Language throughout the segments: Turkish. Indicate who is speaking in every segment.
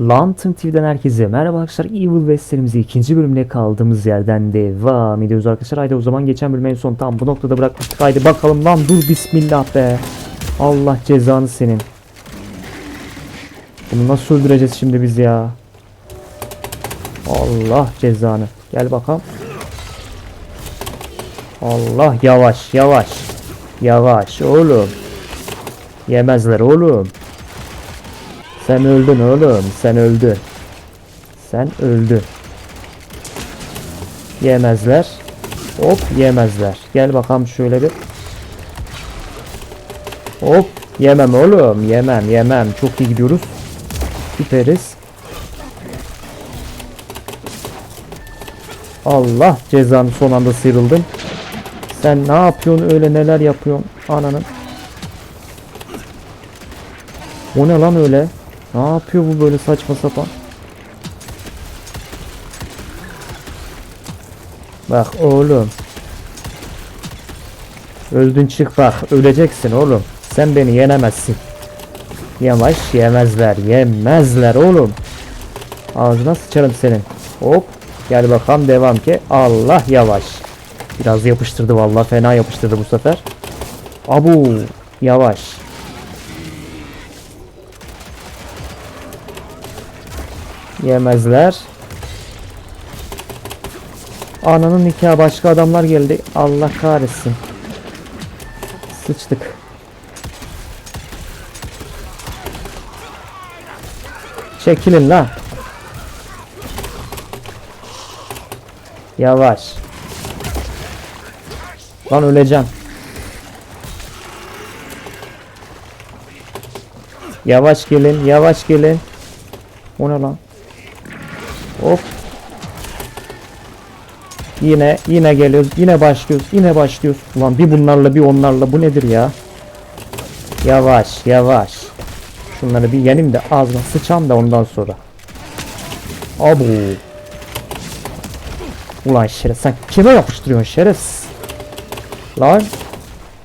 Speaker 1: Lantern TV'den herkese merhaba arkadaşlar. Evil West serimizi ikinci bölümüne kaldığımız yerden devam ediyoruz arkadaşlar. Haydi o zaman geçen bölüm en son tam bu noktada bırakmıştık. Haydi bakalım lan dur bismillah be. Allah cezanı senin. Bunu nasıl öldüreceğiz şimdi biz ya? Allah cezanı. Gel bakalım. Allah yavaş yavaş. Yavaş oğlum. Yemezler oğlum. Sen öldün oğlum. Sen öldün. Sen öldün. Yemezler. Hop yemezler. Gel bakalım şöyle bir. Hop yemem oğlum. Yemem yemem. Çok iyi gidiyoruz. Süperiz. Allah cezanı son anda sıyrıldın. Sen ne yapıyorsun öyle neler yapıyorsun ananın. O ne lan öyle? Ne yapıyor bu böyle saçma sapan? Bak oğlum. Öldün çık bak. Öleceksin oğlum. Sen beni yenemezsin. Yavaş yemezler. Yemezler oğlum. Ağzına sıçarım senin. Hop. Gel bakalım devam ki. Allah yavaş. Biraz yapıştırdı vallahi fena yapıştırdı bu sefer. Abu yavaş. Yemezler. Ananın nikahı başka adamlar geldi. Allah kahretsin. Sıçtık. Çekilin lan. Yavaş. Lan öleceğim. Yavaş gelin, yavaş gelin. O ne lan? Hop. Yine yine geliyoruz. Yine başlıyoruz. Yine başlıyoruz. Ulan bir bunlarla bir onlarla bu nedir ya? Yavaş yavaş. Şunları bir yenim de ağzına sıçam da ondan sonra. Abu. Ulan şeref sen kime yapıştırıyorsun şerefsiz? Lan.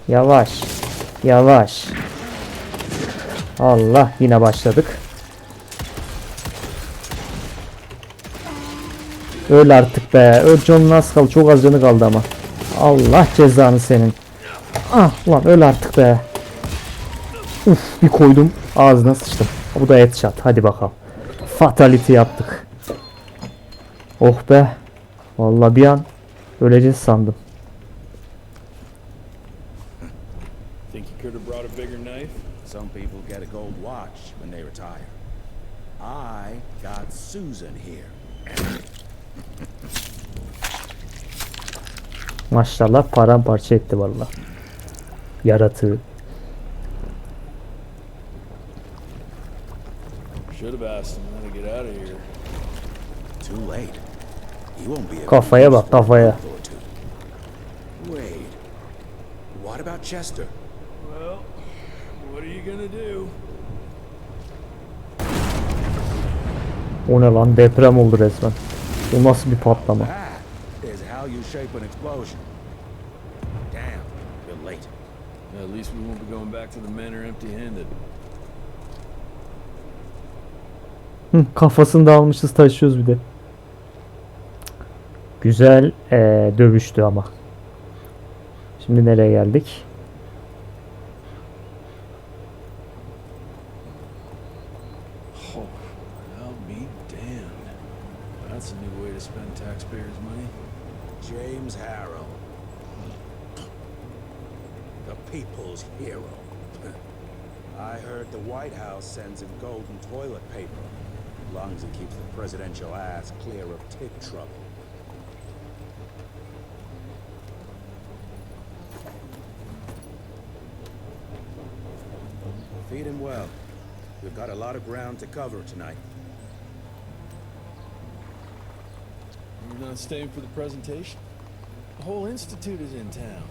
Speaker 1: Yavaş. Yavaş. Allah yine başladık. Öl artık be. Öl canın az kaldı. Çok az canı kaldı ama. Allah cezanı senin. Ah ulan öl artık be. Uf bir koydum. Ağzına sıçtım. Bu da headshot. Hadi bakalım. Fatality yaptık. Oh be. Vallahi bir an öleceğiz sandım.
Speaker 2: Think you could have brought a bigger knife?
Speaker 3: Some people get a gold watch when they retire. I got Susan here.
Speaker 1: Maşallah paramparça etti vallahi. Yaratığı.
Speaker 2: Should have asked him how to get out of here.
Speaker 3: Too late. He won't be able
Speaker 1: Kafaya bak, kafaya.
Speaker 3: What about Chester?
Speaker 2: Well, what are you gonna do?
Speaker 1: O ne lan deprem oldu resmen. Bu nasıl bir patlama?
Speaker 3: How you shape an explosion. Damn, you're late.
Speaker 2: At least we won't be going back to the manor empty-handed.
Speaker 1: Hı, kafasını da almışız taşıyoruz bir de. Güzel eee, dövüştü ama. Şimdi nereye geldik?
Speaker 3: Feed him well. We've got a lot of ground to cover tonight.
Speaker 2: You're not staying for the presentation? The whole institute is in town.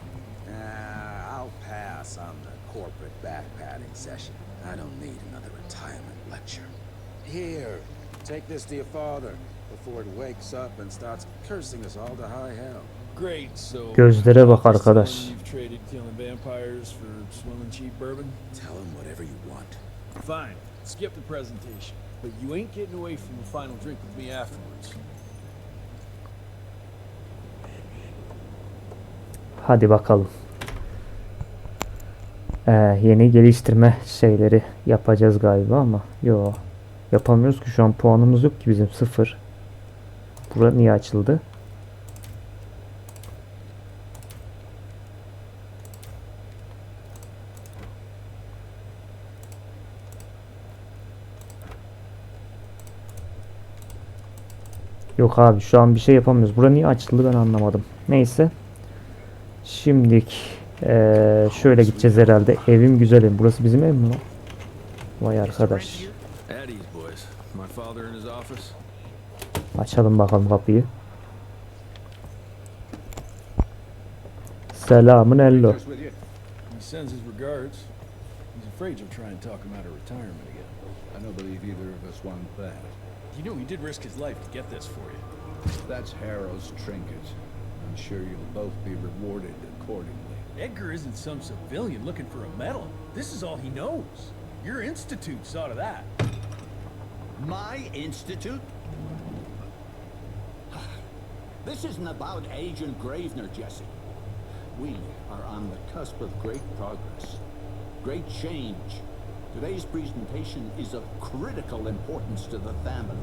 Speaker 3: Uh, I'll pass on the corporate backpatting session. I don't need another retirement lecture. Here, take this to your father before it wakes up and starts cursing us all to high hell.
Speaker 2: Great, so...
Speaker 1: Gözlere bak arkadaş.
Speaker 2: him You've traded killing vampires for swimming cheap bourbon?
Speaker 3: Tell him whatever you want.
Speaker 2: Fine. Skip the presentation. But you ain't getting away from a final drink with me afterwards.
Speaker 1: Hadi bakalım. Ee, yeni geliştirme şeyleri yapacağız galiba ama yo yapamıyoruz ki şu an puanımız yok ki bizim sıfır. Bura niye açıldı? Yok abi şu an bir şey yapamıyoruz. Bura niye açıldı ben anlamadım. Neyse. Şimdilik eee, şöyle gideceğiz herhalde. Evim güzelim. Burası bizim ev mi? Vay arkadaş. Açalım bakalım kapıyı. Selamun ello.
Speaker 2: He's afraid you'll try and talk him out of retirement again.
Speaker 3: I don't believe either of us want that.
Speaker 2: You know he did risk his life to get this for you.
Speaker 3: That's Harrow's trinket. I'm sure you'll both be rewarded accordingly.
Speaker 2: Edgar isn't some civilian looking for a medal. This is all he knows. Your institute saw to that.
Speaker 4: My institute? This isn't about Agent Gravener, Jesse. We are on the cusp of great progress, great change. Today's presentation is of critical importance to the family.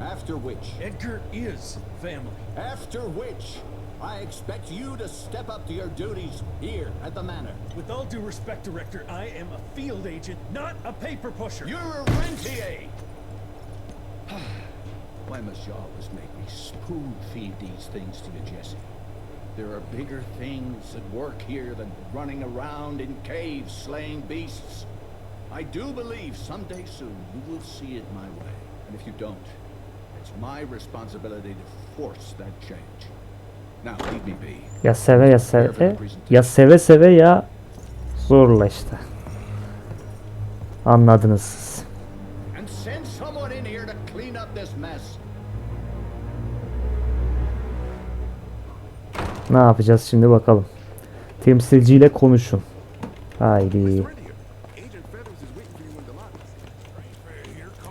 Speaker 4: After which,
Speaker 2: Edgar is family.
Speaker 4: after which, I expect you to step up to your duties here at the manor.
Speaker 2: With all due respect, Director, I am a field agent, not a paper pusher.
Speaker 4: You're a rentier! Why must you always make me spoon feed these things to you, Jesse? There are bigger things at work here than running around in caves slaying beasts. I do believe someday soon you will see it my way. And if you don't, it's my responsibility to force that change. Now, leave me be.
Speaker 1: Ya seve ya seve. Ya seve seve ya zorla işte. Anladınız siz.
Speaker 4: And send someone in here to clean up this mess.
Speaker 1: Ne yapacağız şimdi bakalım. Temsilciyle konuşun. Haydi. Konuşalım. Sen misin o?
Speaker 5: Sure hope you're just in time. The presentation should be starting soon.
Speaker 2: What do you got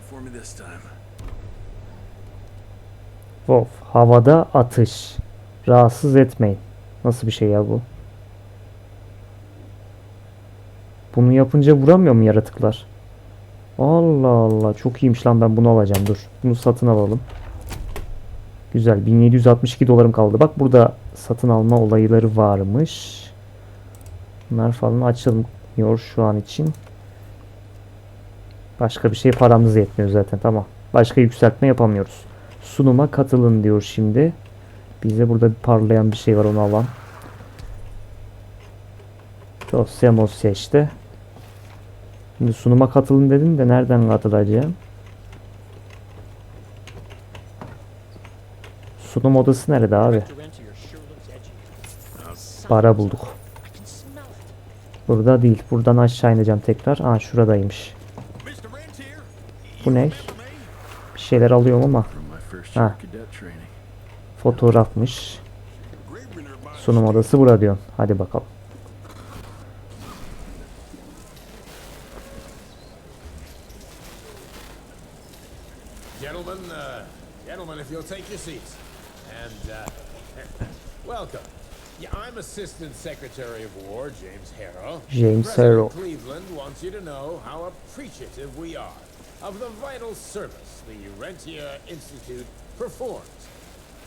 Speaker 2: for me this time?
Speaker 1: Wolf. Havada atış. Rahatsız etmeyin. Nasıl bir şey ya bu? Bunu yapınca vuramıyor mu yaratıklar? Allah Allah. Çok iyiymiş lan ben bunu alacağım. Dur. Bunu satın alalım. Güzel. 1762 dolarım kaldı. Bak burada satın alma olayları varmış. Bunlar falan açılmıyor şu an için. Başka bir şey paramız yetmiyor zaten. Tamam. Başka yükseltme yapamıyoruz. Sunuma katılın diyor şimdi. Bize burada bir parlayan bir şey var onu alalım. Dosya mosya işte. Şimdi sunuma katılın dedim de nereden katılacağım? Sunum odası nerede abi? Para bulduk. Burada değil. Buradan aşağı ineceğim tekrar. Aa şuradaymış. Bu ne? Bir şeyler alıyorum ama
Speaker 2: training.
Speaker 1: fotoğrafmış. Sunum odası burada diyorsun. Hadi bakalım.
Speaker 6: Gentlemen, uh, gentlemen, if you'll take your seats. And, uh, welcome. Yeah, I'm Assistant Secretary of War, James Harrow.
Speaker 1: James
Speaker 6: President
Speaker 1: Harrow.
Speaker 6: Cleveland wants you to know how appreciative we are of the vital service the Rentia Institute performs,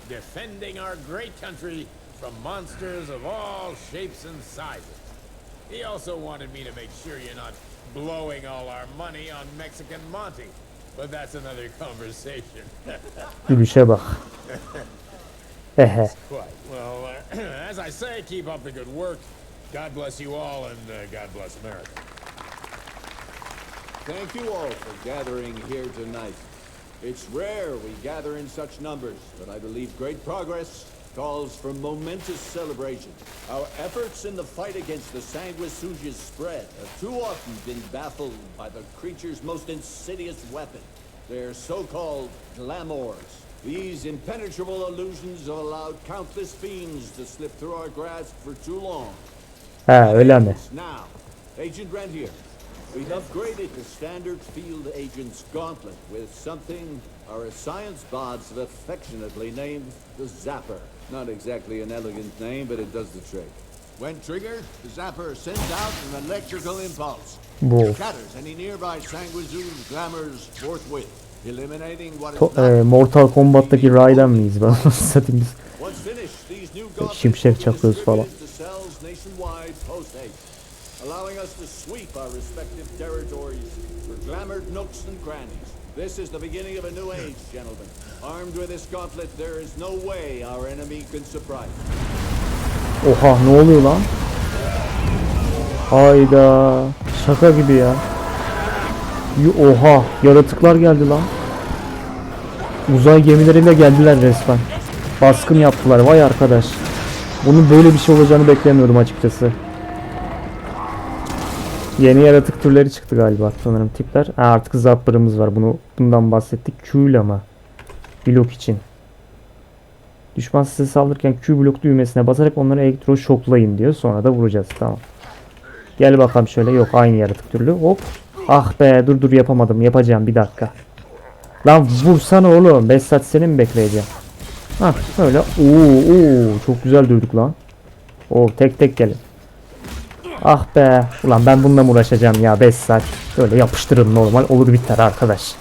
Speaker 6: defending our great country from monsters of all shapes and sizes. He also wanted me to make sure you're not blowing all our money on Mexican Monty. But that's another conversation.
Speaker 1: Gülüşe bak. Ehe.
Speaker 6: Quite. Well, uh, as I say, keep up the good work. God bless you all, and uh, God bless America.
Speaker 7: Thank you all for gathering here tonight. It's rare we gather in such numbers, but I believe great progress calls for momentous celebration. Our efforts in the fight against the Sanguisuja's spread have too often been baffled by the creature's most insidious weapon, their so-called glamours. These impenetrable illusions have allowed countless fiends to slip through our grasp for too long.
Speaker 1: He öyle mi?
Speaker 7: Now, Agent Rand here. We've upgraded the standard field agent's gauntlet with something our science bots have affectionately named the Zapper. Not exactly an elegant name, but it does the trick. When triggered, the Zapper sends out an electrical impulse.
Speaker 1: Bu.
Speaker 7: Shatters any nearby Sanguizoon glamours forthwith, eliminating what is
Speaker 1: To- e, Mortal Kombat'taki Raiden miyiz? Ben satayım biz.
Speaker 7: Gauntlets
Speaker 1: Şimşek çakıyoruz falan.
Speaker 7: allowing us to sweep our respective territories for glamored nooks and crannies. This is the beginning of a new age, gentlemen. Armed with this gauntlet, there is no way our enemy can surprise us.
Speaker 1: Oha ne oluyor lan? Hayda. Şaka gibi ya. Oha yaratıklar geldi lan. Uzay gemileriyle geldiler resmen. Baskın yaptılar vay arkadaş. Bunun böyle bir şey olacağını beklemiyordum açıkçası. Yeni yaratık türleri çıktı galiba sanırım tipler. Ha, artık zapper'ımız var. Bunu bundan bahsettik. Q ile ama. Blok için. Düşman size saldırırken Q blok düğmesine basarak onları elektroşoklayın diyor. Sonra da vuracağız. Tamam. Gel bakalım şöyle. Yok aynı yaratık türlü. Hop. Ah be dur dur yapamadım. Yapacağım bir dakika. Lan vursana oğlum. 5 saat seni mi bekleyeceğim? Hah öyle. Oo, oo çok güzel dövdük lan. Oo tek tek gelin. Ah be. Ulan ben bununla mı uğraşacağım ya 5 saat. Böyle yapıştırın normal olur biter arkadaş.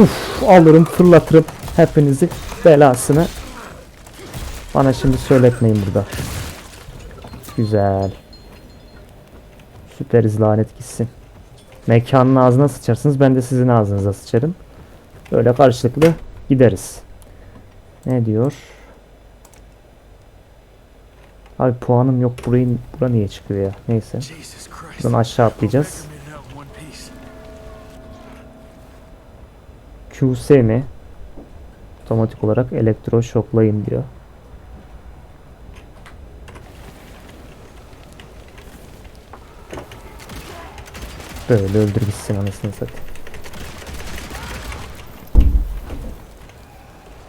Speaker 1: Uf alırım fırlatırım hepinizi belasını. Bana şimdi söyletmeyin burada. Güzel. Süperiz lanet gitsin. Mekanın ağzına sıçarsınız ben de sizin ağzınıza sıçarım. Böyle karşılıklı gideriz. Ne diyor? Abi puanım yok burayı bura niye çıkıyor ya? Neyse. Buradan aşağı atlayacağız. QS mi? Otomatik olarak elektroşoklayın diyor. Böyle öldür gitsin anasını satayım.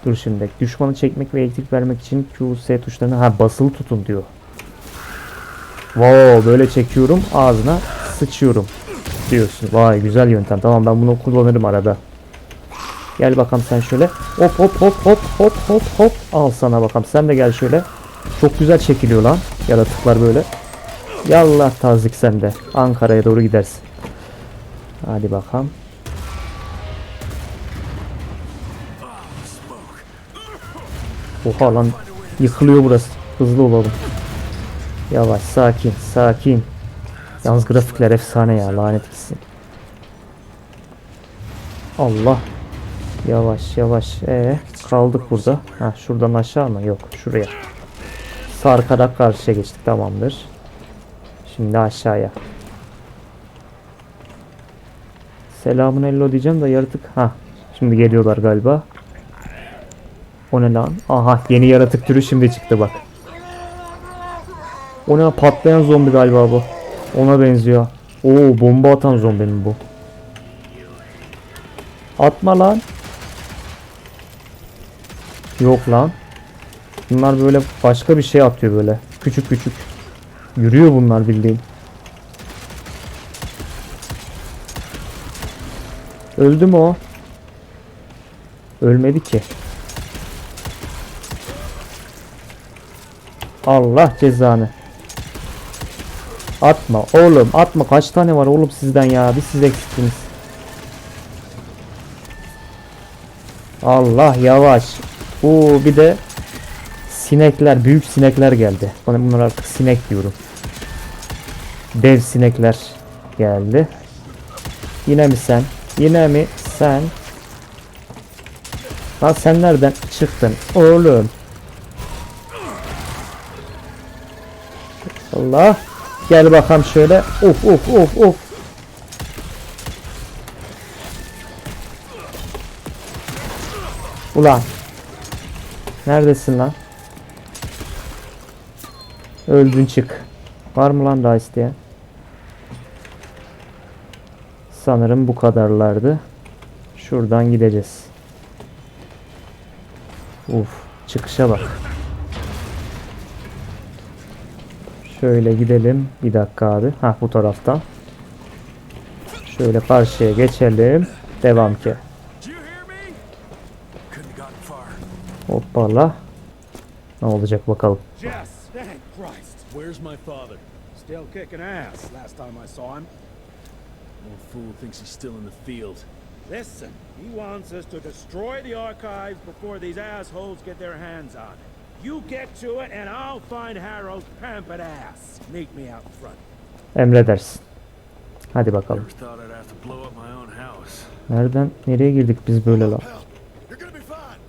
Speaker 1: Dur şimdi. Düşmanı çekmek ve elektrik vermek için QS tuşlarını ha basılı tutun diyor. Wow böyle çekiyorum ağzına sıçıyorum diyorsun. Vay güzel yöntem. Tamam ben bunu kullanırım arada. Gel bakalım sen şöyle. Hop hop hop hop hop hop hop. Al sana bakalım. Sen de gel şöyle. Çok güzel çekiliyor lan. Yaratıklar böyle. Yallah tazik sen de. Ankara'ya doğru gidersin. Hadi bakalım. Oha lan. Yıkılıyor burası. Hızlı olalım. Yavaş sakin sakin. Yalnız grafikler efsane ya lanet gitsin. Allah. Yavaş yavaş. Ee, kaldık burada. Ha şuradan aşağı mı? Yok şuraya. Sarkarak karşıya geçtik tamamdır. Şimdi aşağıya. Selamun ello diyeceğim de yaratık. Ha şimdi geliyorlar galiba. O ne lan? Aha yeni yaratık türü şimdi çıktı bak. O ne patlayan zombi galiba bu. Ona benziyor. Oo bomba atan zombi mi bu? Atma lan. Yok lan. Bunlar böyle başka bir şey atıyor böyle. Küçük küçük. Yürüyor bunlar bildiğin. Öldü mü o? Ölmedi ki. Allah cezanı. Atma oğlum atma kaç tane var oğlum sizden ya bir siz eksiksiniz. Allah yavaş. Oo bir de sinekler büyük sinekler geldi. Bana bunlar artık sinek diyorum. Dev sinekler geldi. Yine mi sen? Yine mi sen? Lan sen nereden çıktın oğlum? Allah. Gel bakalım şöyle. Of of of of. Ulan. Neredesin lan? Öldün çık. Var mı lan daha isteyen? Sanırım bu kadarlardı. Şuradan gideceğiz. Uf, çıkışa bak. Şöyle gidelim. Bir dakika abi. Ha bu taraftan. Şöyle karşıya geçelim. Devam ki. Hoppala. Ne olacak bakalım.
Speaker 2: Where's my father?
Speaker 6: Still kicking ass last time I saw him.
Speaker 2: Old fool thinks he's still in the field.
Speaker 6: Listen, he wants us to destroy the archives before these assholes get their hands on it. You get to it, and I'll find Harold's pampered ass. Meet me out front.
Speaker 1: Emredersin. Hadi bakalım.
Speaker 2: Never thought I'd have to blow up my own house.
Speaker 1: Nereden nereye girdik biz böyle lan?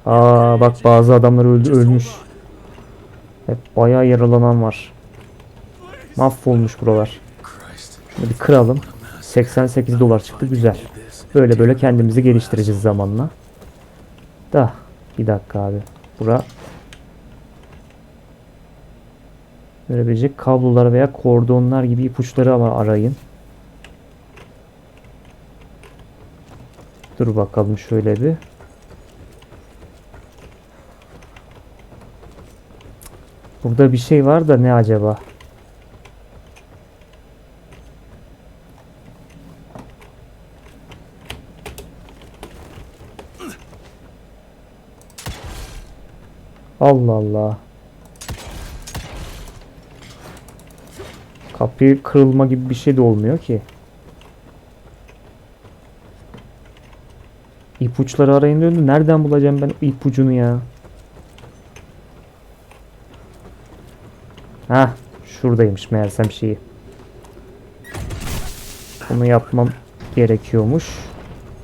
Speaker 1: Aa bak bazı adamlar öldü ölmüş. Hep bayağı yaralanan var. Mahvolmuş buralar. Şunu bir kıralım. 88 dolar çıktı güzel. Böyle böyle kendimizi geliştireceğiz zamanla. Da bir dakika abi. Bura Verebilecek kablolar veya kordonlar gibi ipuçları ama arayın. Dur bakalım şöyle bir. Burada bir şey var da ne acaba? Allah Allah. Kapıyı kırılma gibi bir şey de olmuyor ki. İpuçları arayın diyordu. Nereden bulacağım ben ipucunu ya? Ha, şuradaymış meğersem şeyi. Bunu yapmam gerekiyormuş.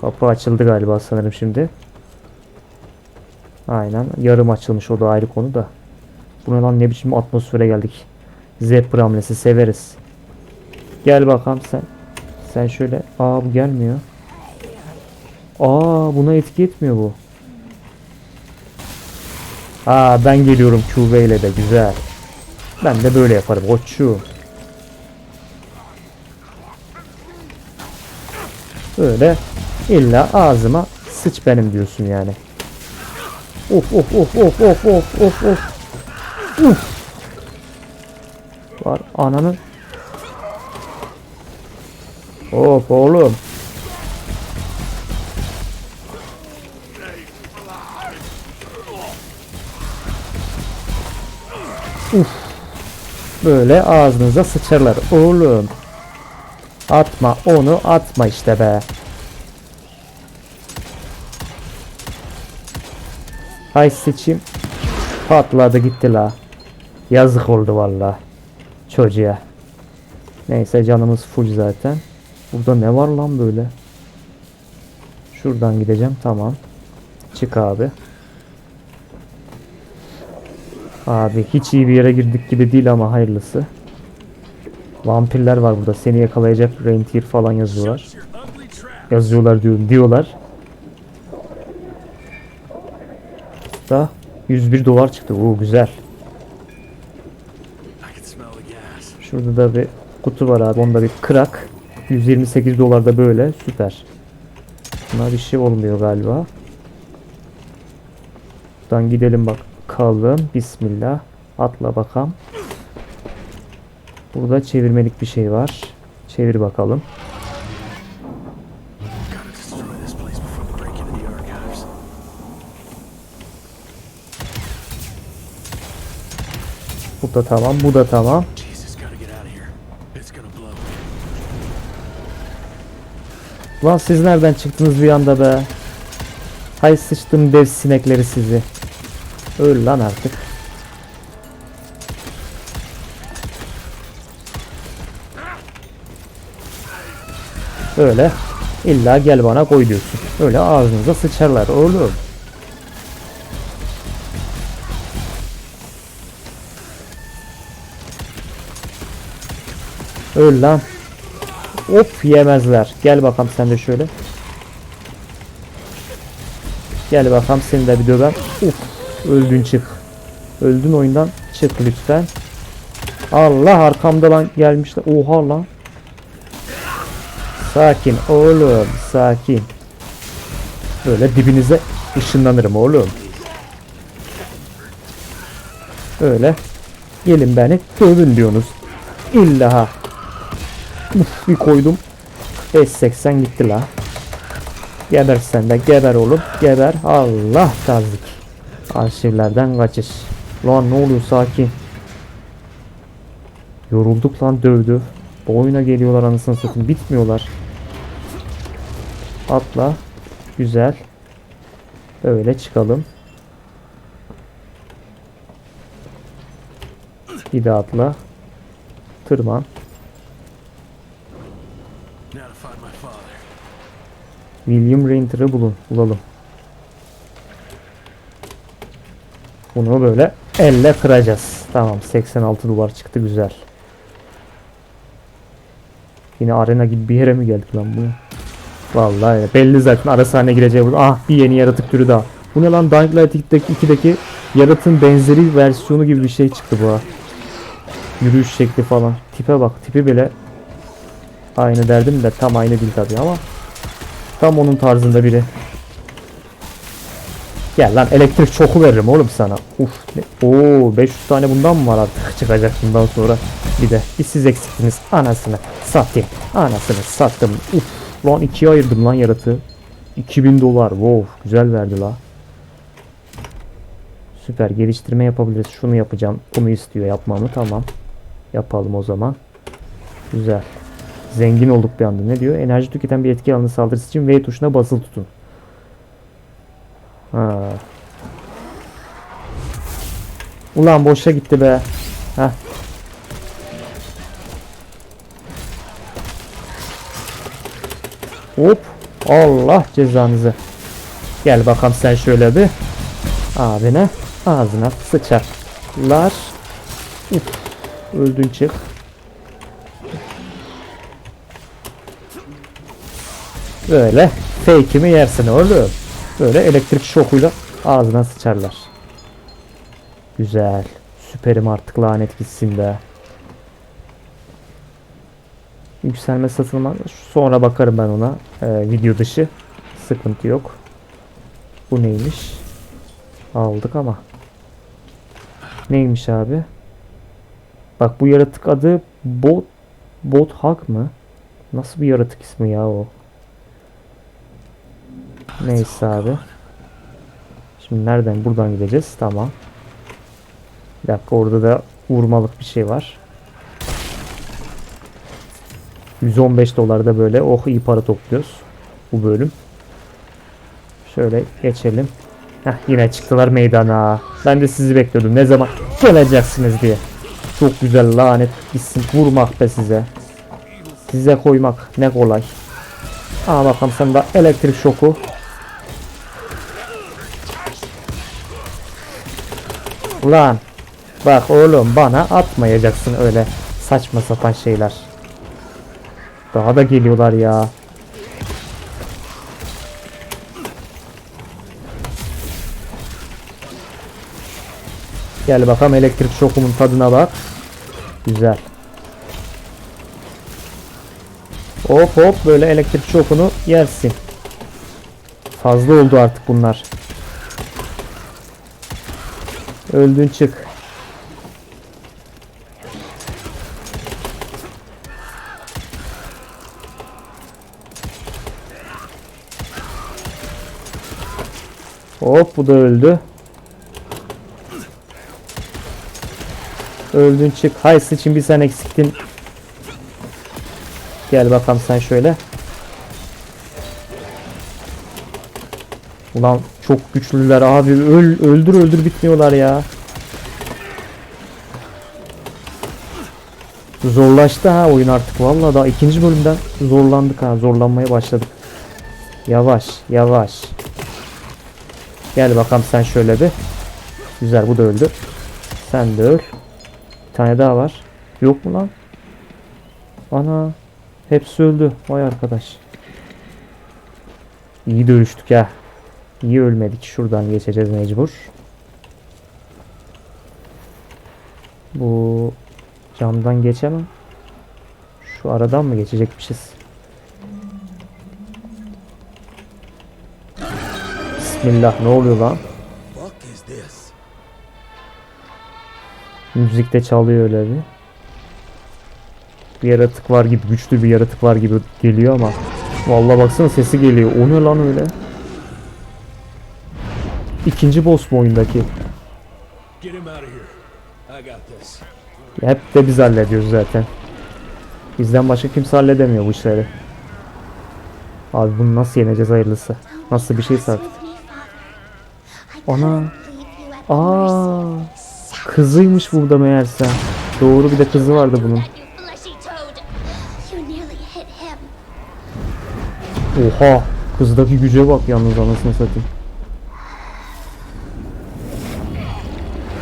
Speaker 1: Kapı açıldı galiba sanırım şimdi. Aynen. Yarım açılmış o da ayrı konu da. Bu ne lan ne biçim atmosfere geldik. Zephyr hamlesi severiz. Gel bakalım sen. Sen şöyle. Aa bu gelmiyor. Aa buna etki etmiyor bu. Aa ben geliyorum QV ile de güzel. Ben de böyle yaparım koçum. Böyle illa ağzıma sıç benim diyorsun yani. Of of of of of of of of. Uf. Var ananın. Of oğlum. Uf. Böyle ağzınıza sıçarlar oğlum. Atma onu atma işte be. Hay sıçayım. Patladı gitti la. Yazık oldu valla. Çocuğa. Neyse canımız full zaten. Burada ne var lan böyle? Şuradan gideceğim tamam. Çık abi. Abi hiç iyi bir yere girdik gibi değil ama hayırlısı. Vampirler var burada. Seni yakalayacak rentier falan yazıyorlar. Yazıyorlar diyorum diyorlar. Da 101 dolar çıktı. Oo güzel. Şurada da bir kutu var abi. Onda bir kırak. 128 dolar da böyle. Süper. Buna bir şey olmuyor galiba. Buradan gidelim bakalım. Bismillah. Atla bakalım. Burada çevirmelik bir şey var. Çevir bakalım. Da tamam. Bu da tamam. Lan siz nereden çıktınız bir anda be? Hay sıçtım dev sinekleri sizi. Öl lan artık. Öyle. İlla gel bana koy diyorsun. Öyle ağzınıza sıçarlar oğlum. Öl lan. Hop yemezler. Gel bakalım sen de şöyle. Gel bakalım seni de bir döven. Uf, öldün çık. Öldün oyundan çık lütfen. Allah arkamda lan gelmişler. Oha lan. Sakin oğlum sakin. Böyle dibinize ışınlanırım oğlum. Öyle. Gelin beni dövün diyorsunuz. İlla. Uf, bir koydum. 5.80 gitti la. Geber sen de geber oğlum geber. Allah tazik. Arşivlerden kaçış. Lan ne oluyor sakin. Yorulduk lan dövdü. Boyuna geliyorlar anasını satayım. Bitmiyorlar. Atla. Güzel. Böyle çıkalım. Bir daha atla. Tırman.
Speaker 2: Now to find my father.
Speaker 1: William Rainter'ı bulun. Bulalım. Bunu böyle elle kıracağız. Tamam 86 dolar çıktı güzel. Yine arena gibi bir yere mi geldik lan bu? Vallahi belli zaten ara sahne gireceği bu. Ah bir yeni yaratık türü daha. Bu ne lan Dying Light 2'deki, 2'deki yaratığın benzeri versiyonu gibi bir şey çıktı bu ha. Yürüyüş şekli falan. Tipe bak tipi bile aynı derdim de tam aynı değil tabii ama Tam onun tarzında biri. Gel lan elektrik çoku veririm oğlum sana. Uf. ne- Oo 500 tane bundan mı var artık çıkacak bundan sonra. Bir de bir siz eksiktiniz. Anasını satayım. Anasını sattım. Uf. Lan ikiye ayırdım lan yaratığı. 2000 dolar. Wow. Güzel verdi la. Süper. Geliştirme yapabiliriz. Şunu yapacağım. Bunu istiyor yapmamı. Tamam. Yapalım o zaman. Güzel. Zengin olduk bir anda. Ne diyor? Enerji tüketen bir etki alanı saldırısı için V tuşuna basılı tutun. Ha. Ulan boşa gitti be. Heh. Hop. Allah cezanızı. Gel bakalım sen şöyle bir. Abine ağzına sıçarlar. Uf. Öldün çık. Böyle fake'imi yersin oğlum. Böyle elektrik şokuyla ağzına sıçarlar. Güzel. Süperim artık lanet gitsin be. Yükselme satılma. Sonra bakarım ben ona. Ee, video dışı. Sıkıntı yok. Bu neymiş? Aldık ama. Neymiş abi? Bak bu yaratık adı Bot Bot Hak mı? Nasıl bir yaratık ismi ya o? Neyse abi. Şimdi nereden? Buradan gideceğiz. Tamam. Bir dakika orada da vurmalık bir şey var. 115 dolar da böyle oh iyi para topluyoruz. Bu bölüm. Şöyle geçelim. Heh, yine çıktılar meydana. Ben de sizi bekliyordum. Ne zaman geleceksiniz diye. Çok güzel lanet gitsin. Vurmak be size. Size koymak ne kolay. Aa bakalım sen de elektrik şoku. Ulan bak oğlum bana atmayacaksın öyle saçma sapan şeyler. Daha da geliyorlar ya. Gel bakalım elektrik şokumun tadına bak. Güzel. Hop hop böyle elektrik şokunu yersin. Fazla oldu artık bunlar. Öldün çık. Hop bu da öldü. Öldün çık. Hay sıçın bir sen eksiktin. Gel bakalım sen şöyle. Ulan çok güçlüler abi. Öl, öldür öldür bitmiyorlar ya. Zorlaştı ha oyun artık. Vallahi daha ikinci bölümden zorlandık ha. Zorlanmaya başladık. Yavaş yavaş. Gel bakalım sen şöyle bir. Güzel bu da öldü. Sen de öl. Bir tane daha var. Yok mu lan? Ana. Hepsi öldü. Vay arkadaş. İyi dövüştük ha. İyi ölmedik. Şuradan geçeceğiz mecbur. Bu camdan geçemem. Şu aradan mı geçecekmişiz? Bismillah ne oluyor lan? Müzik de çalıyor öyle bir. bir yaratık var gibi, güçlü bir yaratık var gibi geliyor ama vallahi baksana sesi geliyor. O ne lan öyle? İkinci boss mu oyundaki? Hep de biz hallediyoruz zaten. Bizden başka kimse halledemiyor bu işleri. Abi bunu nasıl yeneceğiz hayırlısı? Nasıl bir şey artık?
Speaker 8: the
Speaker 1: Aa, kızıymış burada meğerse. Doğru bir de kızı vardı bunun. Oha, kızdaki güce bak yalnız anasını satayım. Oo,
Speaker 8: The mighty Rentier Institute, choking on ash and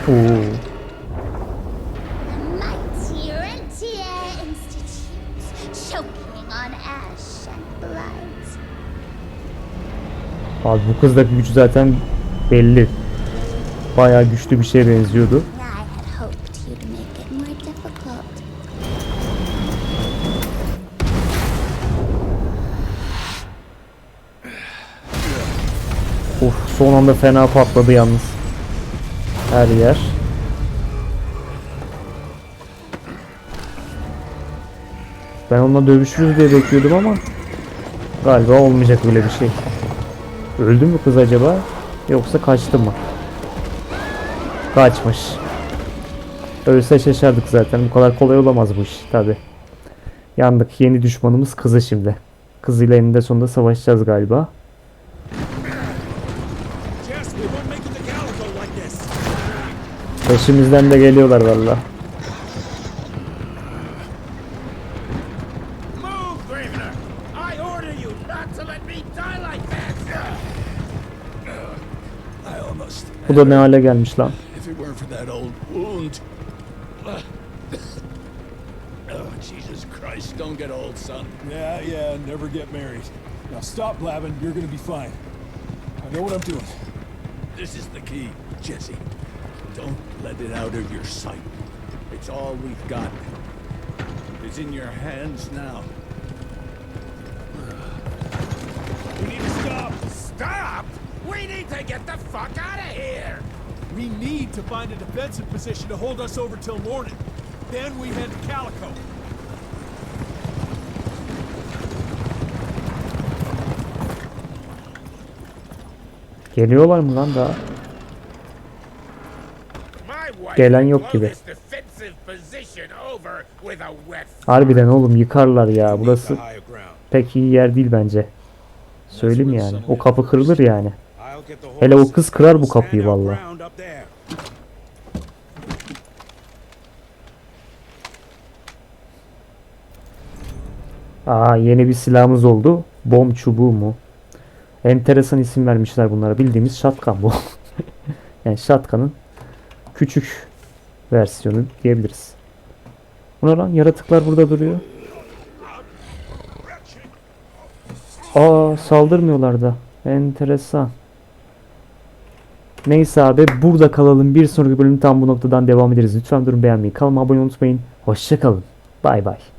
Speaker 8: blood.
Speaker 1: abi bu kızdaki güç zaten belli. Bayağı güçlü bir şeye benziyordu. Of, son anda fena patladı yalnız. Her yer. Ben onunla dövüşürüz diye bekliyordum ama galiba olmayacak öyle bir şey. Öldü mü kız acaba? Yoksa kaçtı mı? Kaçmış. Ölse şaşardık zaten. Bu kadar kolay olamaz bu iş tabi. Yandık. Yeni düşmanımız kızı şimdi. Kızıyla eninde sonunda savaşacağız galiba.
Speaker 2: Jess, we won't make it to Calico like this.
Speaker 1: Peşimizden de geliyorlar valla.
Speaker 6: Move, Gravener! I order you not to let me die like that!
Speaker 2: I almost.
Speaker 1: Bu da ne hale gelmiş lan.
Speaker 2: Oh, Jesus Christ, don't get old, son.
Speaker 9: Yeah, yeah, never get married. Now stop blabbing, you're gonna be fine. I know what I'm doing.
Speaker 2: This is the key, Jesse. Don't let it out of your sight.
Speaker 7: It's all we've got. It's in your hands now.
Speaker 9: We need to stop.
Speaker 6: Stop! We need to get the fuck out of here!
Speaker 9: We need to find a defensive position to hold us over till morning. Then we head to Calico.
Speaker 1: Geliyorlar mı lan daha? Gelen yok gibi. Harbiden oğlum yıkarlar ya. Burası pek iyi yer değil bence. Söyleyeyim yani. O kapı kırılır yani. Hele o kız kırar bu kapıyı valla. Aa yeni bir silahımız oldu. Bom çubuğu mu? Enteresan isim vermişler bunlara. Bildiğimiz shotgun bu. yani shotgun'ın küçük versiyonu diyebiliriz. Bu lan? Yaratıklar burada duruyor. Aa saldırmıyorlar da. Enteresan. Neyse abi burada kalalım. Bir sonraki bölüm tam bu noktadan devam ederiz. Lütfen durun beğenmeyi. Kanalıma abone unutmayın. Hoşçakalın. Bay bay.